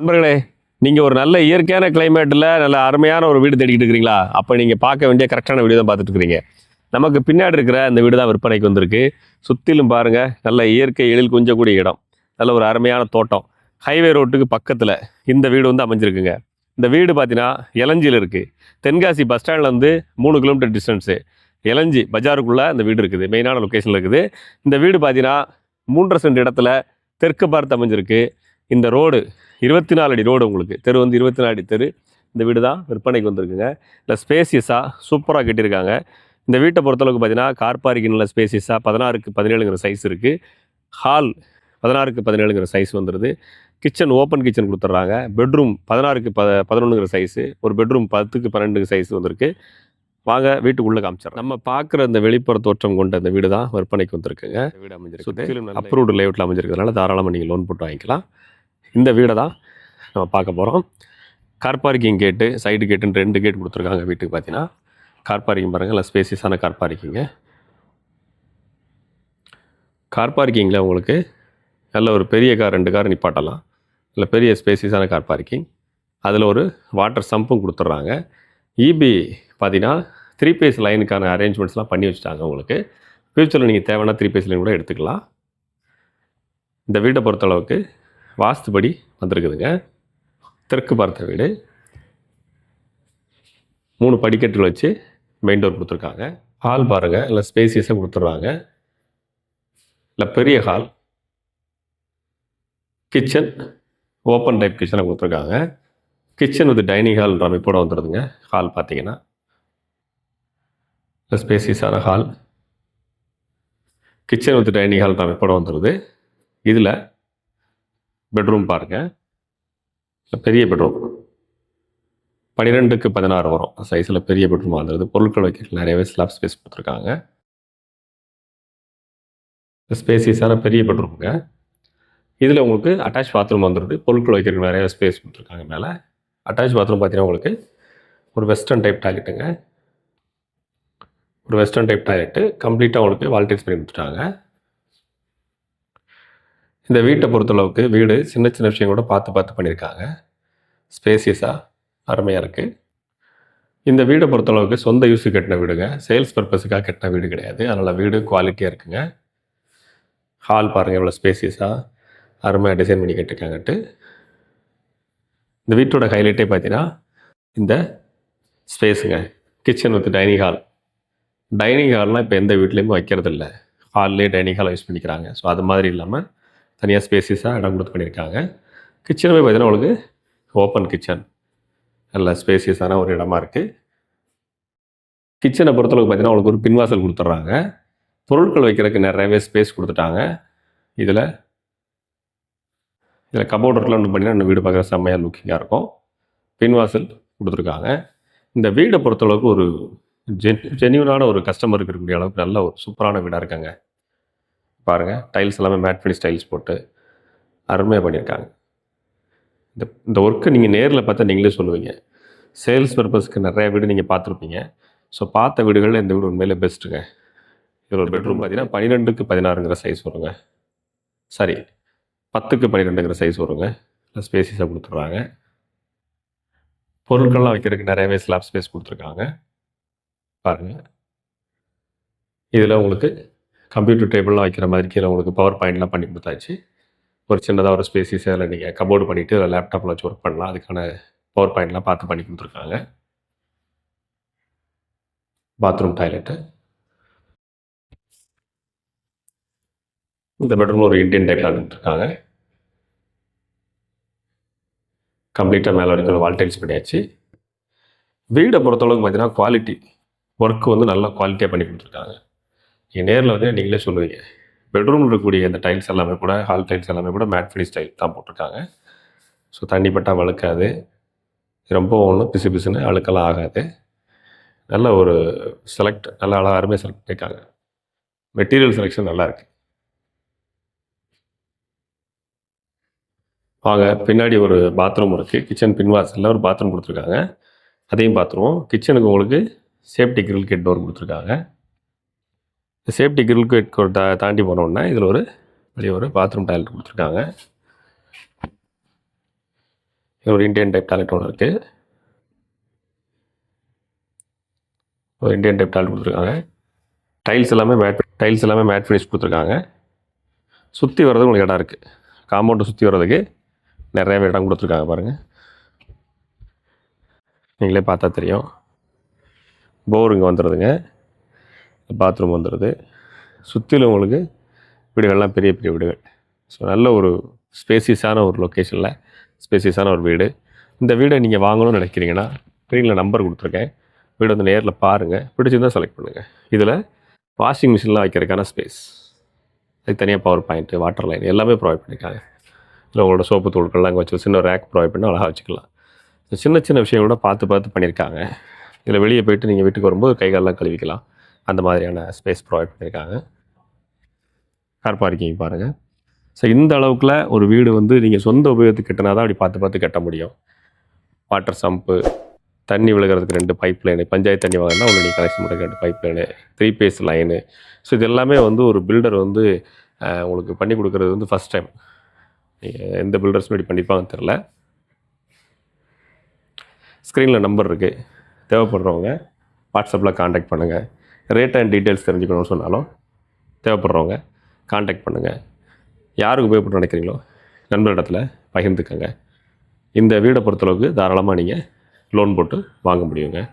நண்பர்களே நீங்கள் ஒரு நல்ல இயற்கையான கிளைமேட்டில் நல்ல அருமையான ஒரு வீடு தேடிக்கிட்டு இருக்கிறீங்களா? அப்போ நீங்கள் பார்க்க வேண்டிய கரெக்டான வீடு தான் பார்த்துட்டு இருக்கிறீங்க நமக்கு பின்னாடி இருக்கிற அந்த வீடு தான் விற்பனைக்கு வந்திருக்கு. சுற்றிலும் பாருங்கள் நல்ல இயற்கை எழில் கொஞ்சக்கூடிய இடம். நல்ல ஒரு அருமையான தோட்டம். ஹைவே ரோட்டுக்கு பக்கத்தில் இந்த வீடு வந்து அமைஞ்சிருக்குங்க. இந்த வீடு பார்த்தீங்கன்னா இளஞ்சியில் இருக்குது தென்காசி பஸ் ஸ்டாண்ட்லேருந்து மூணு கிலோமீட்டர் டிஸ்டன்ஸு இளஞ்சி பஜாருக்குள்ளே இந்த வீடு இருக்குது. மெயினான லொக்கேஷனில் இருக்குது. இந்த வீடு பார்த்தீங்கன்னா மூன்றரை சென்ட் இடத்துல தெற்கு பார்த்து அமைஞ்சிருக்கு. இந்த ரோடு இருபத்தி நாலு அடி ரோடு உங்களுக்கு. தெரு வந்து இருபத்தி நாலு அடி தெரு. இந்த வீடு தான் விற்பனைக்கு வந்திருக்குங்க. இல்லை ஸ்பேசியஸாக சூப்பராக கட்டியிருக்காங்க. இந்த வீட்டை பொறுத்தளவுக்கு பார்த்தீங்கன்னா கார் பார்க்கிங் நல்ல ஸ்பேசியஸாக பதினாறுக்கு பதினேழுங்கிற சைஸ் இருக்குது ஹால் பதினாறுக்கு பதினேழுங்கிற சைஸ் வந்துடுது கிச்சன் ஓப்பன் கிச்சன் கொடுத்துட்றாங்க. பெட்ரூம் பதினாறுக்கு ப பதினொன்றுங்கிற சைஸு ஒரு பெட்ரூம் பத்துக்கு பன்னெண்டு சைஸ் வந்திருக்கு. வாங்க வீட்டுக்குள்ளே காமிச்சிடறோம். நம்ம பார்க்குற இந்த வெளிப்புற தோற்றம் கொண்ட இந்த வீடு தான் விற்பனைக்கு வந்திருக்குங்க. வீடு அமைஞ்சிருக்கு அப்ரூவ்டு லேஅவுட்டில் அமைஞ்சிருக்கிறதுனால தாராளமாக நீங்கள் லோன் போட்டு வாங்கிக்கலாம். இந்த வீடை தான் நம்ம பார்க்க போகிறோம் கார் பார்க்கிங் கேட்டு சைடு கேட்டுன்னு ரெண்டு கேட் கொடுத்துருக்காங்க வீட்டுக்கு பார்த்தீங்கன்னா கார் பார்க்கிங் பாருங்கள் இல்லை ஸ்பேசியஸான கார் பார்க்கிங்கு கார் பார்க்கிங்கில் உங்களுக்கு நல்ல ஒரு பெரிய கார் ரெண்டு கார் நிப்பாட்டலாம். இல்லை பெரிய ஸ்பேசியஸான கார் பார்க்கிங் அதில் ஒரு வாட்டர் சம்பும் கொடுத்துட்றாங்க. இபி பார்த்தீங்கன்னா த்ரீ பேஸ் லைனுக்கான அரேஞ்ச்மெண்ட்ஸ்லாம் பண்ணி வச்சுட்டாங்க உங்களுக்கு. ஃப்யூச்சரில் நீங்கள் தேவைன்னா த்ரீ பேஸ் லைன் கூட எடுத்துக்கலாம். இந்த வீட்டை பொறுத்தளவுக்கு வாஸ்துபடி வந்திருக்குதுங்க. தெற்கு பார்த்த வீடு. மூணு படிக்கட்டுகள் வச்சு மெயின் டோர் கொடுத்துருக்காங்க. ஹால் பாருங்கள் இல்லை ஸ்பேசியஸாக கொடுத்துட்றாங்க. இல்லை பெரிய ஹால் கிச்சன் ஓப்பன் டைப் கிச்சனை கொடுத்துருக்காங்க. கிச்சன் வித் டைனிங் ஹால்ன்ற அமைப்போடு வந்துடுதுங்க ஹால் பார்த்தீங்கன்னா. ஸ்பேசியஸான ஹால் கிச்சன் வித் டைனிங் ஹால்ன்ற அமைப்போடு வந்துடுது இதில் பெட்ரூம் பாருங்கள் பெரிய பெட்ரூம் பன்னிரெண்டுக்கு பதினாறு வரும். சைஸில் பெரிய பெட்ரூம் வந்துடுது பொருட்கள் வைக்க நிறையவே ஸ்லாப் ஸ்பேஸ் கொடுத்துருக்காங்க. ஸ்பேசியஸான பெரிய பெட்ரூமுங்க இதில் உங்களுக்கு அட்டாச் பாத்ரூம் வந்துடுது பொருட்கள் வைக்கிறதுக்கு நிறைய ஸ்பேஸ் கொடுத்துருக்காங்க மேலே. அட்டாச் பாத்ரூம் பார்த்தீங்கன்னா உங்களுக்கு ஒரு வெஸ்டர்ன் டைப் டாய்லெட்டுங்க ஒரு வெஸ்டர்ன் டைப் டாய்லெட்டு கம்ப்ளீட்டாக உங்களுக்கு வால்டேஜ் பண்ணி கொடுத்துட்டாங்க. இந்த வீட்டை பொறுத்தளவுக்கு வீடு சின்ன சின்ன விஷயம் கூட பார்த்து பார்த்து பண்ணியிருக்காங்க. ஸ்பேசியஸாக அருமையாக இருக்குது இந்த வீடை பொறுத்தளவுக்கு சொந்த யூஸுக்கு கட்டின வீடுங்க. சேல்ஸ் பர்பஸுக்காக கட்டின வீடு கிடையாது. அதனால் வீடு குவாலிட்டியாக இருக்குங்க. ஹால் பாருங்கள் எவ்வளோ ஸ்பேசியஸாக அருமையாக டிசைன் பண்ணி கட்டிருக்காங்கட்டு இந்த வீட்டோட ஹைலைட்டே பார்த்தீங்கன்னா இந்த ஸ்பேஸுங்க kitchen with dining hall dining ஹால்லாம் இப்போ எந்த வீட்லேயுமே வைக்கிறது இல்லை ஹால்லே டைனிங் ஹால் யூஸ் பண்ணிக்கிறாங்க. ஸோ அது மாதிரி இல்லாமல் தனியாக ஸ்பேசியஸாக இடம் கொடுத்து பண்ணியிருக்காங்க. கிச்சனுமே பார்த்தீங்கன்னா உங்களுக்கு ஓப்பன் கிச்சன் நல்ல ஸ்பேசியஸான ஒரு இடமா இருக்குது கிச்சனை பொறுத்தளவுக்கு பார்த்தீங்கன்னா உங்களுக்கு ஒரு பின்வாசல் கொடுத்துட்றாங்க. பொருட்கள் வைக்கிறதுக்கு நிறையவே ஸ்பேஸ் கொடுத்துட்டாங்க. இதில் இதில் கபோர்டர்லாம் ஒன்று பண்ணினா வீடு பார்க்குற செம்மையாக லுக்கிங்காக இருக்கும். பின்வாசல் கொடுத்துருக்காங்க. இந்த வீடை பொறுத்தளவுக்கு ஒரு ஜென் ஜென்யூனான ஒரு கஸ்டமருக்கு இருக்கக்கூடிய அளவுக்கு நல்ல ஒரு சூப்பரான வீடாக இருக்காங்க. பாருங்கள் டைல்ஸ் எல்லாமே மேட் ஃபினிஷ் டைல்ஸ் போட்டு அருமையாக பண்ணியிருக்காங்க. இந்த இந்த ஒர்க்கு நீங்கள் நேரில் பார்த்தா நீங்களே சொல்லுவீங்க. சேல்ஸ் பர்பஸ்க்கு நிறையா வீடு நீங்கள் பார்த்துருப்பீங்க. ஸோ பார்த்த வீடுகளில் இந்த வீடு உண்மையிலே பெஸ்ட்டுங்க இதில் ஒரு பெட்ரூம் பார்த்தீங்கன்னா பன்னிரெண்டுக்கு பதினாறுங்கிற சைஸ் வருங்க. சாரி பத்துக்கு பன்னிரெண்டுங்கிற சைஸ் வருங்க. ஸ்பேசிஸாக கொடுத்துட்றாங்க. பொருட்கள்லாம் வைக்கிறதுக்கு நிறையவே ஸ்லாப் ஸ்பேஸ் கொடுத்துருக்காங்க. பாருங்கள் இதில் உங்களுக்கு கம்ப்யூட்டர் டேபிள்லாம் வைக்கிற மாதிரி கீழே உங்களுக்கு பவர் பாயிண்ட்லாம் பண்ணி கொடுத்தாச்சு. ஒரு சின்னதாக ஒரு ஸ்பேசிஸ் அதில் நீங்கள் கபோர்டு பண்ணிவிட்டு அதில் லேப்டாப்பில் வச்சு ஒர்க் பண்ணலாம். அதுக்கான பவர் பாயிண்ட்லாம் பார்த்து பண்ணி கொடுத்துருக்காங்க. பாத்ரூம் டாய்லெட்டு இந்த பெட்ரூமில் ஒரு இண்டியன் டைப்பில் கொடுத்துருக்காங்க கம்ப்ளீட்டாக மேலே வரைக்கும் வால்டைல்ஸ் பண்ணியாச்சு. வீடை பொறுத்தளவுக்கு பார்த்தீங்கன்னா குவாலிட்டி ஒர்க்கு வந்து நல்லா குவாலிட்டியாக பண்ணி கொடுத்துருக்காங்க. நீங்கள் நேரில் வந்து நீங்களே சொல்லுவீங்க. பெட்ரூமில் இருக்கக்கூடிய அந்த டைல்ஸ் எல்லாமே கூட ஹால் டைல்ஸ் எல்லாமே கூட மேட் ஃபினிஷ் டைல் தான் போட்டிருக்காங்க. ஸோ தண்ணி பட்டால் வழுக்காது. ரொம்ப ஒன்றும் பிசு பிசுன்னு அழுக்கெல்லாம் ஆகாது. நல்ல ஒரு செலக்ட் நல்லா அழகாக அருமையாக செலக்ட் பண்ணியிருக்காங்க. மெட்டீரியல் செலெக்ஷன் நல்லாயிருக்கு வாங்க பின்னாடி ஒரு பாத்ரூம் இருக்குது கிச்சன் பின்வாசலில் ஒரு பாத்ரூம் கொடுத்துருக்காங்க. அதையும் பார்த்துருவோம். கிச்சனுக்கு உங்களுக்கு சேஃப்டி கிரில் கேட் டோர் கொடுத்துருக்காங்க. சேஃப்டி கிரில் கேட் தா தாண்டி போனோன்னா இதில் ஒரு வெளியே ஒரு பாத்ரூம் டாய்லெட் கொடுத்துருக்காங்க. இது ஒரு இந்தியன் டைப் டாய்லெட் ஒன்று இருக்குது ஒரு இண்டியன் டைப் டாய்லெட் கொடுத்துருக்காங்க. டைல்ஸ் எல்லாமே மேட் டைல்ஸ் எல்லாமே மேட் ஃபினிஷ் கொடுத்துருக்காங்க. சுற்றி வர்றது உங்களுக்கு இடம் இருக்குது காம்பவுண்டை சுற்றி வர்றதுக்கு நிறையாவே இடம் கொடுத்துருக்காங்க பாருங்கள் நீங்களே பார்த்தா தெரியும். போர் இங்கே வந்துடுதுங்க பாத்ரூம் வந்துடுது. சுற்றிலும் உங்களுக்கு வீடுகள்லாம் பெரிய பெரிய வீடுகள். ஸோ நல்ல ஒரு ஸ்பேசியஸான ஒரு லொக்கேஷனில் ஸ்பேசியஸான ஒரு வீடு. இந்த வீடை நீங்கள் வாங்கணும்னு நினைக்கிறீங்கன்னா ஸ்க்ரீனில் நம்பர் கொடுத்துருக்கேன். வீடு வந்து நேரில் பாருங்கள் பிடிச்சிருந்தா செலக்ட் பண்ணுங்கள் இதில் வாஷிங் மிஷின்லாம் வைக்கிறதுக்கான ஸ்பேஸ் அதுக்கு தனியாக பவர் பாயிண்ட்டு வாட்டர் லைன் எல்லாமே ப்ரொவைட் பண்ணியிருக்காங்க இல்லை உங்களோட சோப்பு தூள்கள்லாம் அங்கே வச்சு சின்ன ரேக் ப்ரொவைட் பண்ணி அழகாக வச்சுக்கலாம். சின்ன சின்ன சின்ன விஷயங்களோட பார்த்து பார்த்து பண்ணியிருக்காங்க இதில் வெளியே போயிட்டு நீங்கள் வீட்டுக்கு வரும்போது கை காலெல்லாம் கழுவிக்கலாம். அந்த மாதிரியான ஸ்பேஸ் ப்ரொவைட் பண்ணியிருக்காங்க கார் பார்க்கிங் பாருங்கள் ஸோ இந்த அளவுக்குல ஒரு வீடு வந்து நீங்கள் சொந்த உபயோகத்துக்கு கட்டினா தான் அப்படி பார்த்து பார்த்து கட்ட முடியும். வாட்டர் சம்பு தண்ணி விழுகிறதுக்கு ரெண்டு பைப் லைனு பஞ்சாயத்து தண்ணி வாங்கினா ஒன்று நீங்கள் கனெக்ஷன் பண்ணுற ரெண்டு pipe line three phase line so இது எல்லாமே வந்து ஒரு பில்டர் வந்து உங்களுக்கு பண்ணி கொடுக்குறது வந்து ஃபஸ்ட் டைம் நீங்கள் எந்த பில்டர்ஸும் இப்படி பண்ணிப்பாங்கன்னு தெரில ஸ்க்ரீனில் நம்பர் இருக்குது தேவைப்படுறவங்க வாட்ஸ்அப்பில் காண்டாக்ட் பண்ணுங்கள் ரேட் அண்ட் டீட்டெயில்ஸ் தெரிஞ்சுக்கணும்னு சொன்னாலும் தேவைப்படுறவங்க காண்டாக்ட் பண்ணுங்கள் யாருக்கு உபயோகப்பட்டு நினைக்கிறீங்களோ நண்பரிடத்தில் பகிர்ந்துக்கங்க. இந்த வீடை பொறுத்தளவுக்கு தாராளமாக நீங்கள் லோன் போட்டு வாங்க முடியுங்க.